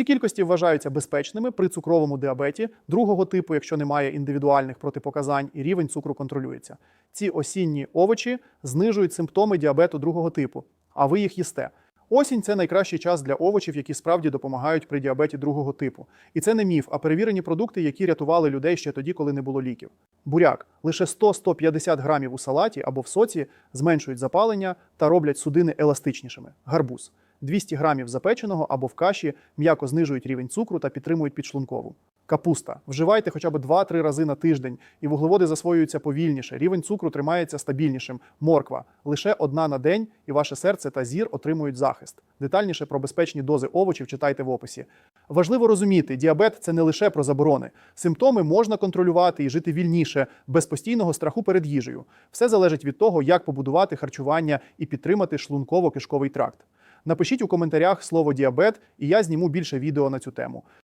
Ці кількості вважаються безпечними при цукровому діабеті другого типу, якщо немає індивідуальних протипоказань і рівень цукру контролюється. Ці осінні овочі знижують симптоми діабету другого типу, а ви їх їсте. Осінь це найкращий час для овочів, які справді допомагають при діабеті другого типу. І це не міф, а перевірені продукти, які рятували людей ще тоді, коли не було ліків. Буряк лише 100-150 грамів у салаті або в соці зменшують запалення та роблять судини еластичнішими. Гарбуз 200 грамів запеченого або в каші м'яко знижують рівень цукру та підтримують підшлункову. Капуста. Вживайте хоча б 2-3 рази на тиждень, і вуглеводи засвоюються повільніше. Рівень цукру тримається стабільнішим. Морква лише одна на день, і ваше серце та зір отримують захист. Детальніше про безпечні дози овочів читайте в описі. Важливо розуміти, діабет це не лише про заборони. Симптоми можна контролювати і жити вільніше, без постійного страху перед їжею. Все залежить від того, як побудувати харчування і підтримати шлунково-кишковий тракт. Напишіть у коментарях слово діабет, і я зніму більше відео на цю тему.